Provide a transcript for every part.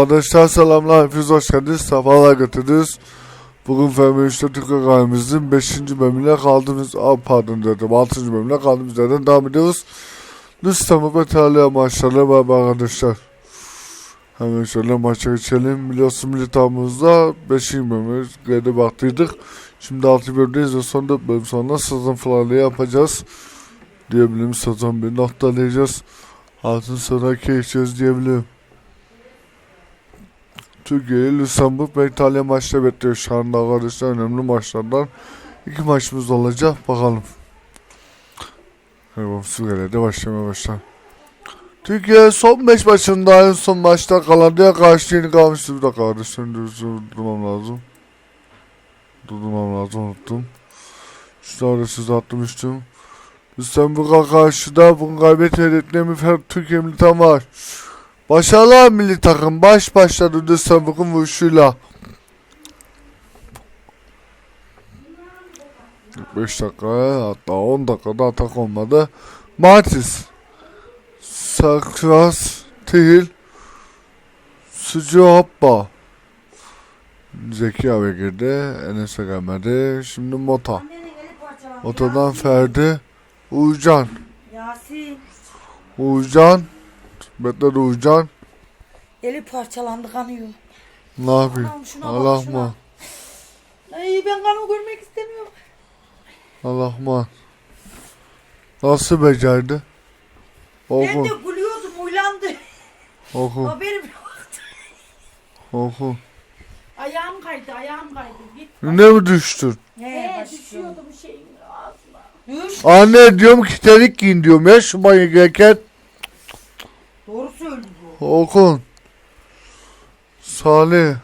Arkadaşlar selamlar, hepiniz hoş geldiniz, sefalar getirdiniz. Bugün Fehmi Üçte Türk Akademimizin 5. bölümüne kaldığımız, Aa, pardon dedim, 6. bölümüne kaldığımız yerden devam ediyoruz. Lütfen ve tarihe maçlarla beraber arkadaşlar. Hemen şöyle maça geçelim. Biliyorsun milli takımımızda 5. bölümü geride baktıydık. Şimdi 6 bölümdeyiz ve son 4 bölüm sonra sezon finali yapacağız. Diyebilirim sezon bir noktalayacağız. Altın sonraki geçeceğiz diyebilirim. Türkiye'yi Lüsemburg ve İtalya maçta bekliyor şu anda arkadaşlar önemli maçlardan. iki maçımız olacak bakalım. Evet Suriye'de başlamaya başlar. Türkiye son 5 maçında en son maçta Kanada'ya karşı yeni kalmıştı. Bir dakika kardeşim durdurmam lazım. Durdurmam lazım unuttum. Şu anda size atmıştım. Lüsemburg'a karşı da bunu kaybetmediklerimi Türkiye milli takım var. Başarılar milli takım baş başladı Lüsemburg'un vuruşuyla. 5 dakika hatta 10 dakikada atak olmadı. Martis. Sakras. Tihil. Sucu Hoppa. Zeki abi girdi. Enes'e gelmedi. Şimdi Mota. Moto'dan Ferdi. Uğurcan. Yasin. Uğurcan. Bekle de Uğurcan. Eli parçalandı kanıyor. Ne yapayım? Allah'ım şuna bak? Ay ben kanı görmek istemiyorum. Allah mı? Nasıl becerdi? Ben Oku, de gülüyordum uylandı. oku, Haberim yoktu. oku. Ayağım kaydı, ayağım kaydı. Git. Ne mi düştün? He He, başlıyor. düşüyordum şeyin ağzına. Anne diyorum ki terik giyin diyorum ya şu banyo girerken. Doğru söylüyor. Okun. Salih.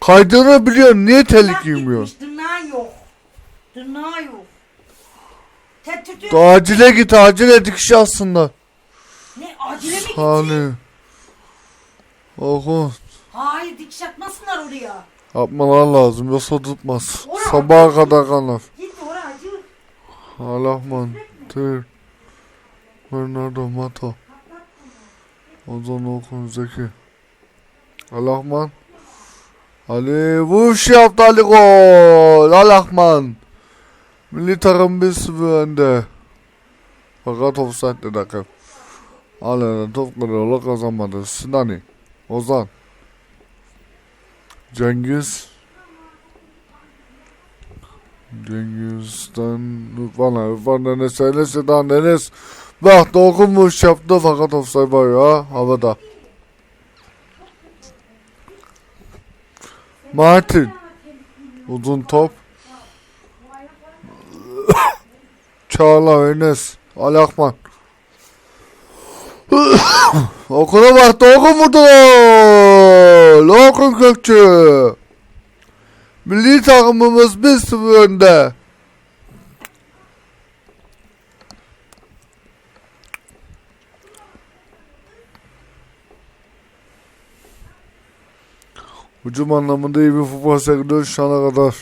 Kaydığını biliyorsun niye Tırnak giymiyor? Tırnağı yok. Tırnağı yok. Tetkik Acile git acile dikiş aslında. Ne acile mi? Salih. Okun. Hayır dikiş atmasınlar oraya. Yapmalar lazım yoksa tutmaz. Oraya Sabaha kadar kanar. Git oraya acı. Alahman, Tır, Bernardo Mato, Ozan Okun Zeki, Alahman, Ali vuruş yaptı Ali gol, Alahman, Milli takım bir sıfır önde. Fakat offside'de dakika. Alenen top kralı kazanmadı. Sinani, Ozan, Cengiz, Cengiz'den bana Rıfan Enes Enes Edan Bak dokunmuş yaptı fakat offside var ya havada. Martin Uzun top. Çağla Enes Ali Akman Okuna baktı Okun vurdu gol Kökçü Milli takımımız 1-0 önde. Hücum anlamında iyi bir futbol sergiliyor şu ana kadar.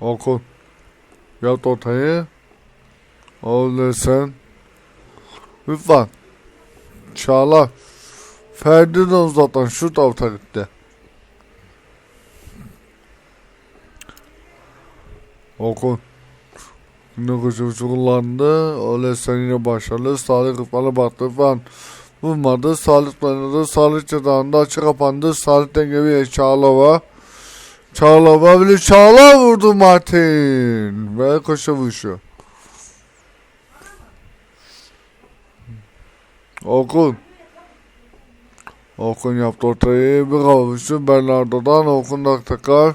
Okun. Yat ortayı. Ol sen. Lütfen. Çağla. Ferdi de uzaktan şu tarafa gitti. Okun. Yine kuşu kullandı. Öyle sen yine başarılı. Salih kıfalı baktı falan. Vurmadı. Salih oynadı. Salih cezanında açı kapandı. Salih dengevi Çağlava. Çağlava bile Çağla vurdu Martin. Ve koşu vuruşu. Okun. Okun yaptı ortayı. Bir kavuştu. Bernardo'dan Okun da tekrar.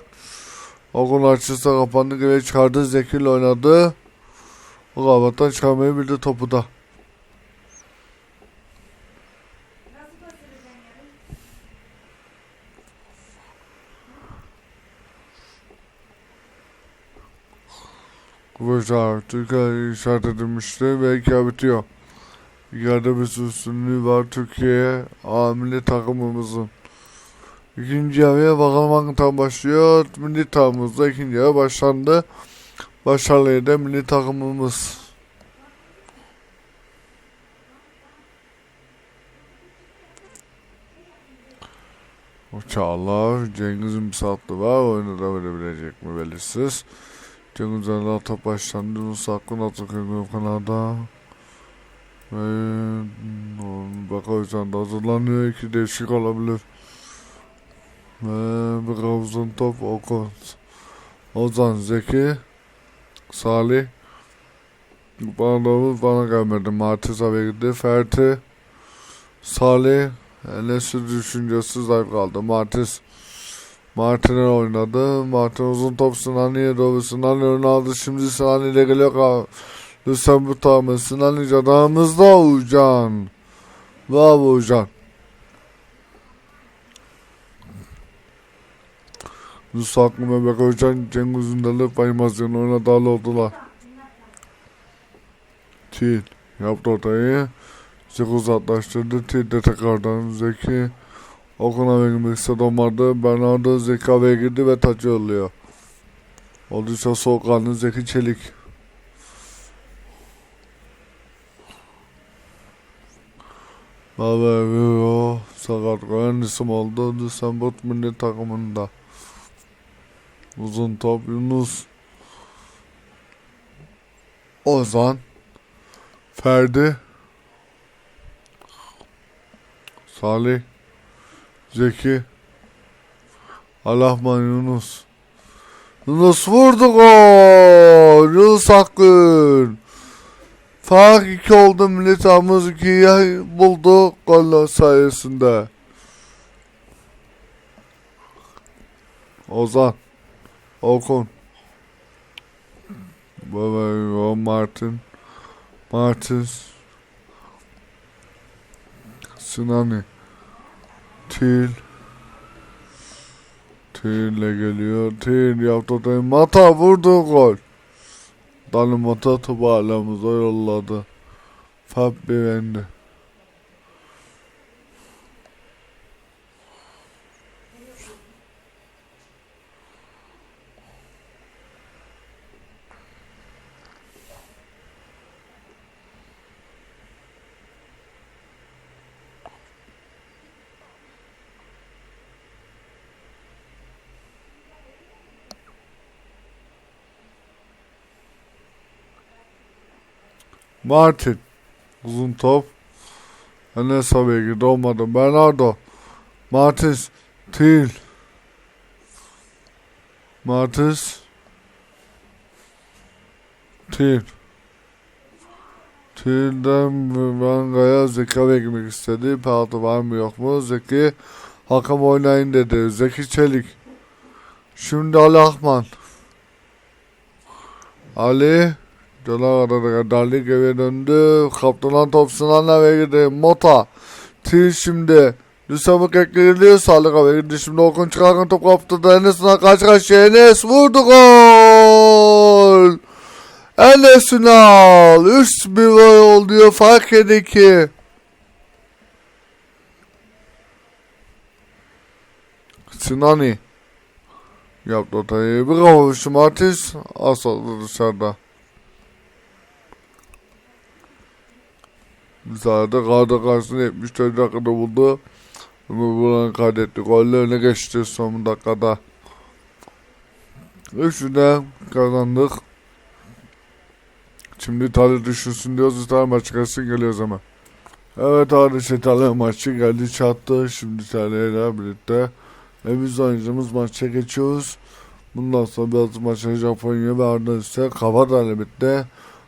Okun açısı kapandı. Geri çıkardı. Zekil oynadı. O kavattan çıkarmayı bildi topu da. Kıvırcık Türkiye işaret edilmişti ve bitiyor. Yerde bir üstünlüğü var Türkiye'ye A milli takımımızın. İkinci yarıya bakalım hangi takım başlıyor. Milli takımımızda ikinci yarı başlandı. Başarılıydı milli takımımız. Çağlar, Cengiz'in bir saatli var. Oyunu da verebilecek mi belirsiz. Cengiz Erdal top başlandı. Yunus Akın Ataköy'ün kanada. Ve Bakırcan da hazırlanıyor. İki değişik olabilir. Ve uzun top Okan. Ozan Zeki. Salih. Da bana gelmedi. Martins abi gitti. Ferti. Salih. Enes'i düşüncesi zayıf kaldı. Martins. Martin'e oynadı. Martin uzun top Sinan'ı doğru. Sinan önüne aldı. Şimdi Sinan ile geliyor. Lütfen bu tahmin. Sinan İlk adamımızda Ucan. Bravo Ucan. Rus Hakkı Mehmet Hocan Cengiz Ünder'le Baymazyan oyuna dahil oldular. Til yaptı ortayı. Zeki uzaklaştırdı. Til de tekrardan Zeki. Okun'a vermek istedi olmadı. Bernardo Zeki araya girdi ve taç yolluyor. Olduysa soğukkanlı Zeki Çelik. Baba Euro sakat koyan isim oldu. Düsseldorf milli takımında. Uzun top Yunus. Ozan. Ferdi. Salih. Zeki. Alahman Yunus. Yunus vurdu gol. Yunus Akgün. Fark 2 oldu milli takımımız 2'yi buldu goller sayesinde. Ozan. Okun. Baba Martin. Martins. Sinani. Til. Til'le geliyor. Til yaptı ortayı. Mata vurdu gol. Dani Mata topu alamıza yolladı. Fab beğendi. Martin. Uzun top. Enes abiye girdi olmadı. Bernardo. Martins. Til. Martins. Til. Til'den Vanga'ya Zeki girmek istedi. Penaltı var mı yok mu? Zeki. Hakem oynayın dedi. Zeki Çelik. Şimdi Ali Akman. Ali. Dali geri döndü. Kaptanan top Sinan'la ve girdi. Mota. Til şimdi. Lüsamık ekleriliyor. Sağlık ve girdi. Şimdi Okun çıkarken top kaptı. da Enes'ine karşı karşıya. Enes vurdu gol. Enes Ünal. 3-1 oluyor. Fark edin ki. Sinani. Yaptı ortayı. Bir kavuştu Martis. Asıldı dışarıda. Müsaade karda karşısında 74 dakikada buldu. Ama bulan kaydetti. Golle öne geçti son dakikada. Üçünden kazandık. Şimdi İtalya düşünsün diyoruz. İtalya maçı gelsin geliyoruz ama. Evet arkadaşlar İtalya maçı geldi çattı. Şimdi İtalya ile birlikte. Ve biz oyuncumuz maça geçiyoruz. Bundan sonra biraz maçı Japonya ve ardından ise Kavada ile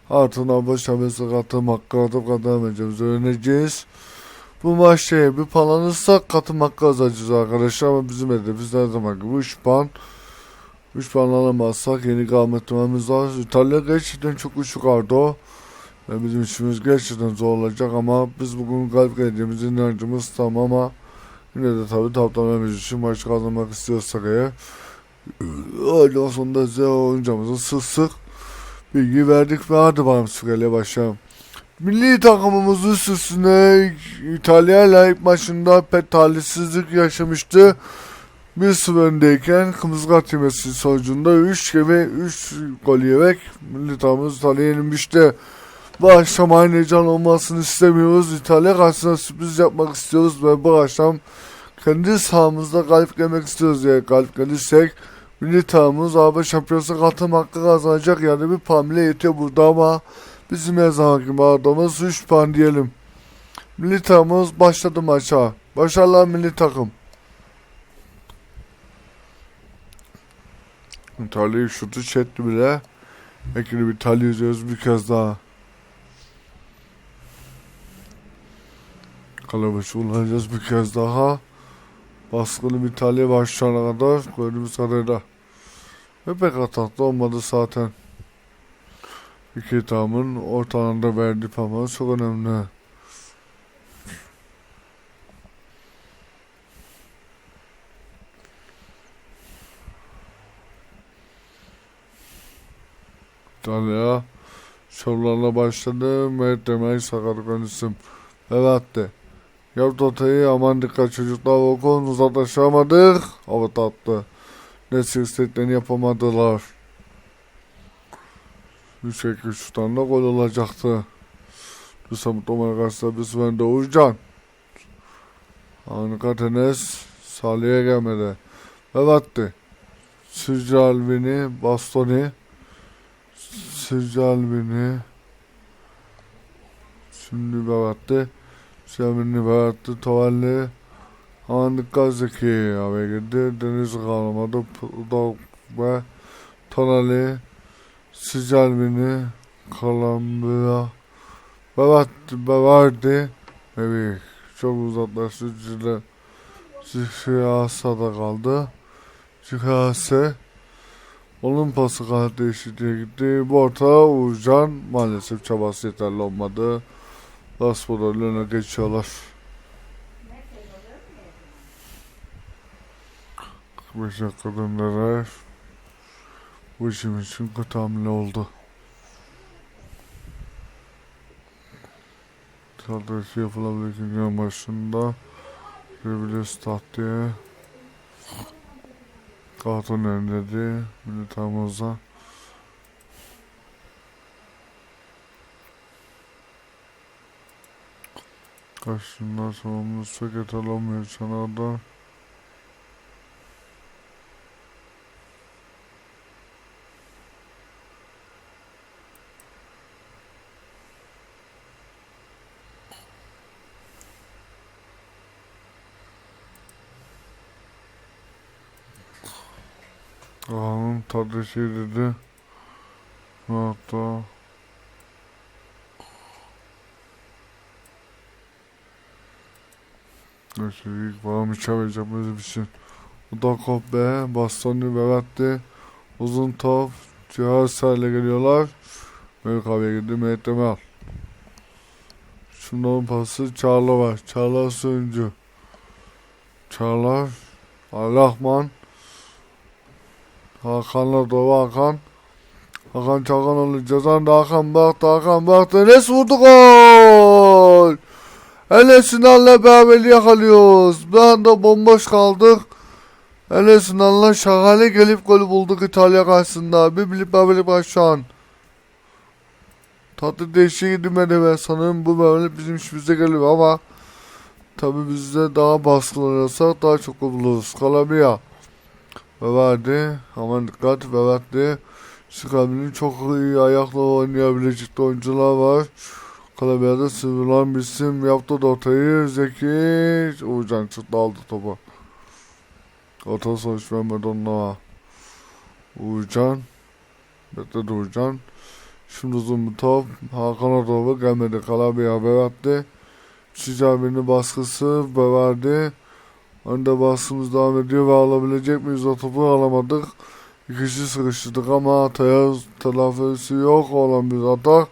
Altına başa ve sakatım hakkı atıp kazanamayacağımızı öğreneceğiz. Bu maçta bir puan alırsak katım hakkı kazanacağız arkadaşlar ama bizim hedefimiz her zaman gibi 3 puan. 3 puan alamazsak yeni kalmetmemiz var. İtalya gerçekten çok güçlü kardı o. Ve bizim işimiz gerçekten zor olacak ama biz bugün galip geleceğimiz inancımız tam ama yine de tabi taplamamız için maç kazanmak istiyorsak eğer öyle sonunda size oyuncamızı sık sık bilgi verdik ve hadi bakalım sırayla başlayalım. Milli takımımız üst üstüne İtalya ile ilk maçında pek talihsizlik yaşamıştı. bir sıfır öndeyken kırmızı kart yemesi sonucunda 3 gemi 3 gol yiyerek milli takımımız İtalya'ya yenilmişti. Bu akşam aynı heyecan olmasını istemiyoruz. İtalya karşısında sürpriz yapmak istiyoruz ve bu akşam kendi sahamızda galip gelmek istiyoruz. Yani galip gelirsek milli takımımız AB şampiyonası katılım hakkı kazanacak. Yani bir puan bile yetiyor burada ama bizim her zamanki bağırdığımız 3 puan diyelim. Milli takımımız başladı maça. Başarılar milli takım. İtalya'yı şutu çekti bile. Ekini bir İtalya izliyoruz bir kez daha. Kalabaşı kullanacağız bir kez daha. Baskılı bir İtalya başlayana kadar gördüğümüz kadarıyla. Ve pek ataklı olmadı zaten. İki takımın ortalarında verdiği performans çok önemli. İtalya şovlarla başladı. Mehmet Demir'in sakat konuşum. Evet de. Yaptı ortayı aman dikkat çocuklar okun uzaklaşamadık. Hava attı. Ne istediklerini yapamadılar. Yüksek şuttan da gol olacaktı. Lütfen Tomar karşısında bir sıfırında Uğurcan. Harika tenis Salih'e gelmedi. Evet Sürcü Albini, Bastoni. Sürcü Albini. Şimdi Berat'tı. Şimdi Berat'tı. Tavalli. Zeki abi girdi. Deniz kalmadı. Pudok ve Tonali. Sürcü Albini. Kalambia. Berat, Berat'ı. Evet. Çok uzaklaştırıcıda. Zihiyasa da kaldı. Zihiyase. Onun pası kanat değişikliğe gitti. Bu orta Uğurcan maalesef çabası yeterli olmadı. Laspo'dan öne geçiyorlar. 45 dakika döndüler. Bu işim için kötü hamle oldu. Saldırısı yapılabilir gün başında. Görebiliriz tahtaya. Karton önledi. Milli takımımıza. Karşından sorumlusu çok yeterli olmuyor Ağanın tadı şey dedi. Hatta bağımı çağıracağım böyle bir şey. O da kop be. Bastoni Berat'ti. Uzun top. Cihaz ile geliyorlar. Büyük abiye gitti. Mehmet. Şunların pası Çağla var. Çağla Suyuncu. Çağlar. Alahman. Hakan'la Doğu Hakan. Hakan Çakanoğlu cezan da Hakan baktı Hakan baktı. Enes vurdu gol. Enes Ünal'la beraber yakalıyoruz. Bir anda bomboş kaldık. Enes Ünal'la şahane gelip golü bulduk İtalya karşısında. Bir bilip beraber başlayan. Tatlı değişik gidmedi ve sanırım bu böyle bizim işimize geliyor ama tabi bizde daha baskın olursak daha çok buluruz. Kalabria ve verdi. Aman dikkat ve verdi. Skabinin çok iyi ayakla oynayabilecek oyuncular var. Kalabriya'da sıvılan bir isim yaptı da ortayı. Zeki Uğurcan çıktı aldı topu. Orta sonuç vermedi onlara. Uğurcan. Bekledi Uğurcan. Şimdi uzun bir top. Hakan'a doğru gelmedi. Kalabriya verdi. Çizabi'nin baskısı verdi. Önde baskımız devam ediyor ve alabilecek miyiz o topu alamadık. İkisi sıkıştırdık ama hataya telafisi yok olan bir atak.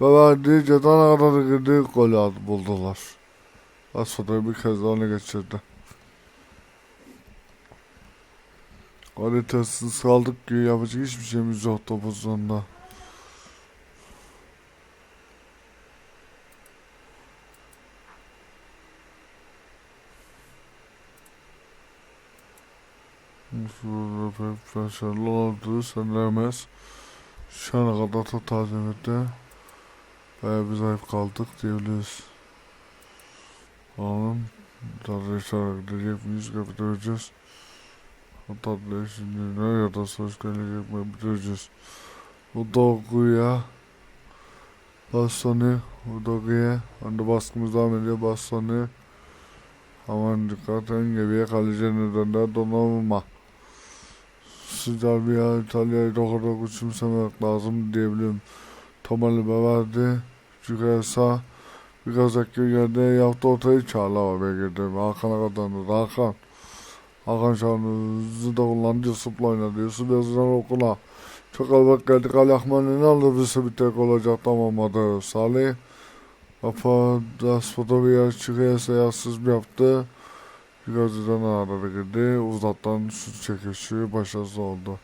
Ve verdiği cezan aradı girdi golü buldular. Asfada bir kez daha geçirdi. Haritasız kaldık ki yapacak hiçbir şeyimiz yok topu başarılı oldu sanırmaz. Şu ana kadar total demette bayağı bir zayıf kaldık diyebiliriz. Tatlı işaret gidecek miyiz bitireceğiz. O tatlı şimdi ne ya da söz gelecek mi bitireceğiz. Bu dolguya bastonu bu dolguya anda baskımız devam ediyor bastonu Aman dikkat engebiye kaleci nedenden donanma. Yer İtalya'yı kadar küçümsemek lazım diyebilirim. Tomalı verdi. Çıkarsa biraz dakika yerde yaptı ortayı çağla var belki. Hakan'a kazandı. Hakan. Hakan şu an hızlı da kullandı. Yusuf'la oynadı. Yusuf yazılan okula. Çok albak geldik. Ali Ahmet'in aldı. Birisi bir tek olacak tamamladı. Salih. Bir yer çıkıyorsa yazsız bir yaptı. Gözden ağrıları girdi. Uzaktan şut çekişi başarısız oldu.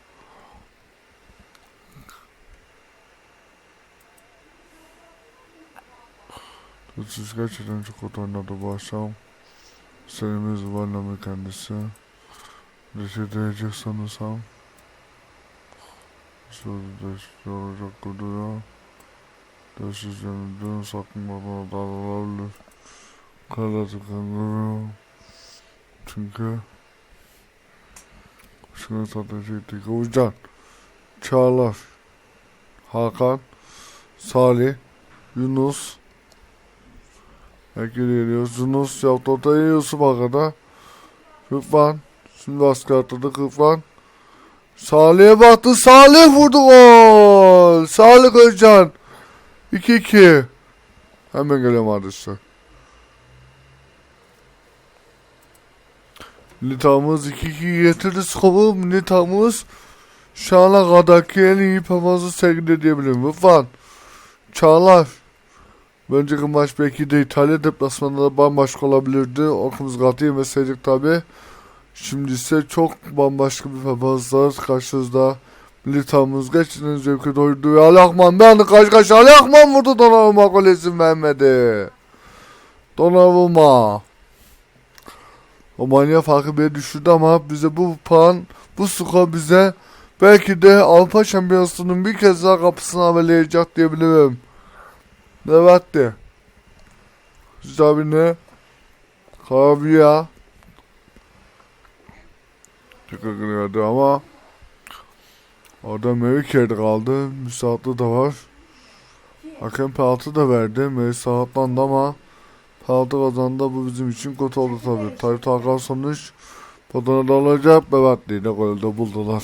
Tutsuz gerçekten çok kötü oynadı bu akşam. Serimiz varlamı kendisi. Reşit edecek sanırsam. Şurada yoracak duruyor. Döşüz yanıdığın sakınmadan dağılabilir. Kara tıkanıyor. Çünkü şunu satacaktık. Ucan, Çağlar, Hakan, Salih, Yunus. Yunus yaptı ortaya Yusuf Akada. Rıfvan. Şimdi baskı atladı Rıfvan. Salih'e baktı. Salih vurdu gol. Salih Özcan. 2-2. Hemen geliyorum adresi. Militamız 2-2 getirdi skoru. Militamız şu ana kadarki en iyi performansı sergiledi diyebilirim. Rıfvan. Çağlar. Önceki maç belki de İtalya deplasmanında bambaşka olabilirdi. Okumuz katı yemeseydik tabi. Şimdi ise çok bambaşka bir performanslar karşınızda. Militamız gerçekten zevki doyurdu. Ve Ali Akman anda karşı karşıya Ali Akman vurdu Donnarumma gol izin vermedi. Donnarumma. Romanya farkı bir düşürdü ama bize bu puan, bu skor bize belki de Avrupa Şampiyonası'nın bir kez daha kapısını avalayacak diyebilirim. Evet de. Zabine. Karabiya. Tekrar geldi ama orada Mevike'de kaldı. Müsaatlı da var. Hakem penaltı da verdi. Mevki saatlandı ama penaltı kazandı. Bu bizim için kötü oldu tabi. Tayyip Hakan sonuç Podana alacak Bevatli'yle golde buldular.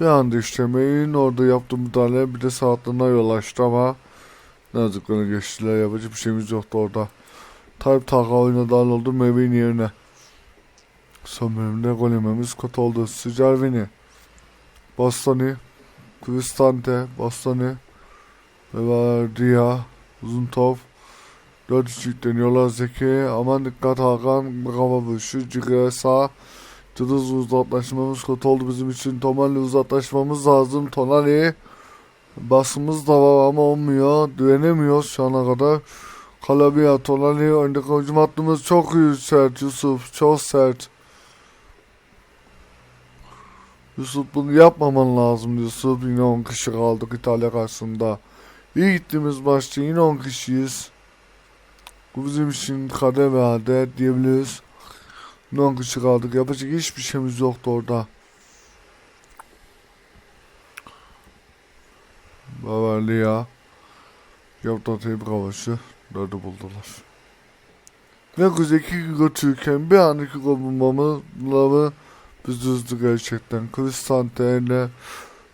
Bir anda işlemeyin orada yaptığı müdahale bir de saatlerine yol açtı ama Naziklerini geçtiler. Yapacak bir şeyimiz yoktu orada. Tayyip Taka oyuna dahil oldu Mevin yerine. Son bölümde gol yememiz kötü oldu. Sıcarvini. Bastoni. Cristante. Bastoni. Vevardia. Uzun top. Dört üçlük deniyorlar Zeki. Aman dikkat Hakan. Kafa vuruşu. Cigre sağ. Cılız uzatlaşmamız kötü oldu bizim için. Tomal'le uzatlaşmamız lazım. Tonali. Basımız da var ama olmuyor. Güvenemiyoruz şu ana kadar. Kalabia, Tonali, öndeki hücum hattımız çok iyi sert Yusuf. Çok sert. Yusuf bunu yapmaman lazım Yusuf. Yine 10 kişi kaldık İtalya karşısında. İyi gittiğimiz maçta yine 10 kişiyiz. Bu bizim için kader ve adet diyebiliriz. 10 kişi kaldık. Yapacak hiçbir şeyimiz yoktu orada. Bavaria yaptığı tebrik havası dördü buldular. Ve güzdeki götürürken bir andaki bulmamı biz üzdü gerçekten. Cristante ile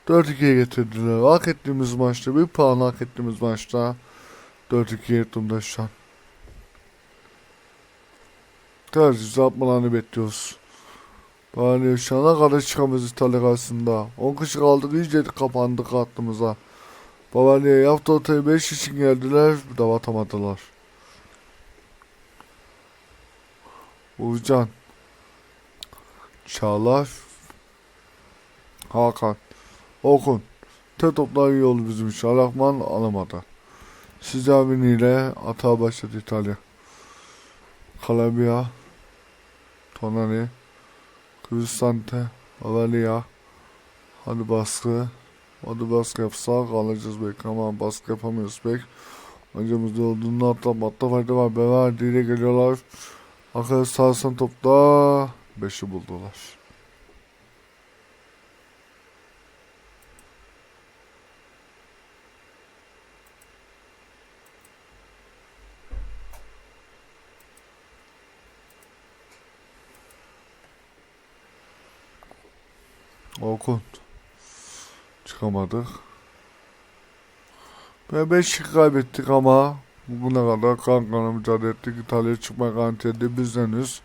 4-2'ye getirdiler. Hak ettiğimiz maçta bir puan hak ettiğimiz maçta 4-2'ye durumda şu an. Tercih uzatmalarını bekliyoruz. Bari şu ana kadar çıkamıyoruz İtalya karşısında. 10 kişi kaldık iyice kapandık hattımıza. Babaanneye yaptı ortaya 5 için geldiler. Bir de atamadılar. Uğurcan. Çağlar. Hakan. Okun. Tek toplar iyi oldu bizim için. Alakman alamadı. Sizavin ile atağa başladı İtalya. Calabria. Tonani. Cristante, Avalia. Hadi baskı. Hadi baskı yapsak alacağız belki ama baskı yapamıyoruz pek. Öncemizde olduğunu atlam atla fayda var. Beverdi ile geliyorlar. Arkadaş sağsan topta 5'i buldular. Okun. Çıkamadık. Ve 5 kaybettik ama bugüne kadar kankana mücadele ettik. İtalya'ya çıkma garantiyeli bizdeniz.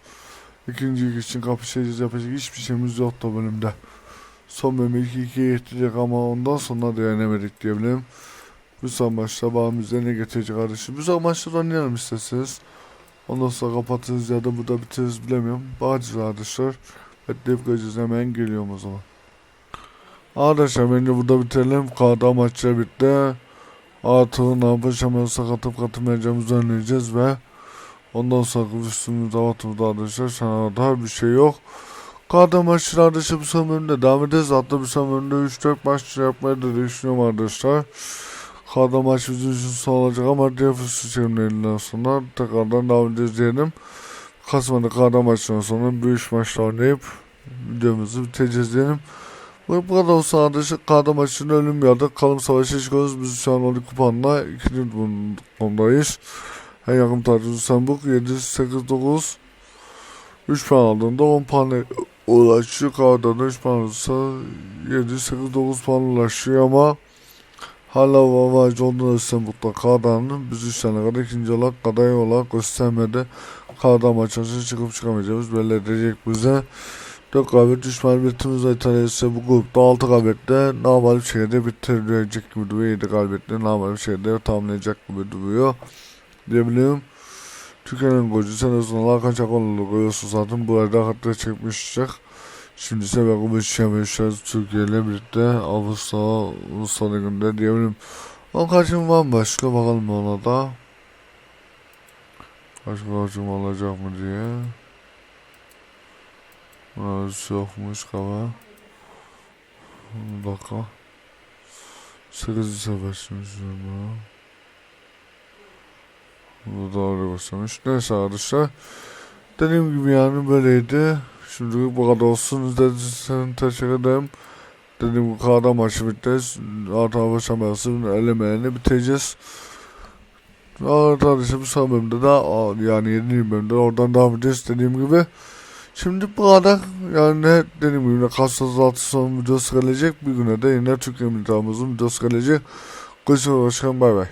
İkinci lig için kapışacağız yapacak hiçbir şeyimiz yoktu bölümde. Son bölümü 2-2'ye yetecek ama ondan sonra dayanamadık diyebilirim. Bu son maçta bağım bize ne getirecek kardeşim. Bu son maçta oynayalım isterseniz. Ondan sonra kapatırız ya da burada bitiririz bilemiyorum. Bağcız arkadaşlar. Bekleyip göreceğiz hemen geliyorum o zaman. Arkadaşlar bence burada bitirelim. Kağıda maçlar bitti. Artı ne yapacağım sakatıp katılmayacağımızı önleyeceğiz ve ondan sonra üstümüzde altımızda arkadaşlar sana daha bir şey yok. Kağıda maçlar arkadaşlar bu son bölümde devam edeceğiz. Hatta bu son bölümde 3-4 maç yapmayı da düşünüyorum arkadaşlar. Kağıda maç bizim için son olacak ama diğer fırsatçıların sonra tekrardan devam edeceğiz diyelim. Kasım'da kağıda maçından sonra büyük maçlar oynayıp videomuzu bitireceğiz diyelim. Bu kadar olsa arkadaşlar kağıda maçının ölüm da kalım savaşı çıkıyoruz. Biz şu an Oli Kupan'la ikinci konumdayız. En yakın tarihimiz Sambuk 7, 8, 9. 3 puan aldığında 10 puan ulaşıyor. Kağıda da 3 puan olursa 7, 8, 9 puan ulaşıyor ama hala vavacı olduğunda Sambuk'ta kağıdanın biz 3 tane kadar ikinci olarak aday olarak göstermedi. Kağıda maçına çıkıp çıkamayacağımız belli edecek bize. 4 galibiyet 3 mağlubiyetimiz var. İtalya ise bu grupta 6 galibiyetle normal bir şekilde bitirecek gibi duruyor. 7 galibiyetle normal bir şekilde tamamlayacak gibi duruyor. Diyebilirim. Türkiye'nin golcü sen uzun Hakan Çakoğlu'nu koyuyorsun zaten. Bu arada hatta çekmişecek. Şimdi ise bu yaşamışlar Türkiye ile birlikte Avrupa Ulusal Ligi'nde diyebilirim. Onun kaçım var başka bakalım ona da. Başka kaçım olacak mı diye. Burası yokmuş kava. 8. sefer şimdi bunu. Bu doğru başlamış. Neyse arkadaşlar. Dediğim gibi yani böyleydi. Şimdi bu kadar olsun. İzlediğiniz teşekkür ederim. Dediğim gibi kadar maçı bitti. Artı hava şampiyonasının elemelerini bitireceğiz. Arkadaşlar bu son bölümde de yani 7. bölümde oradan devam edeceğiz dediğim gibi. Şimdi bu kadar yani dediğim gibi yine son videosu gelecek. Bir güne de yine Türk Emirliğimizin videosu gelecek. Görüşürüz başkanım bay bay.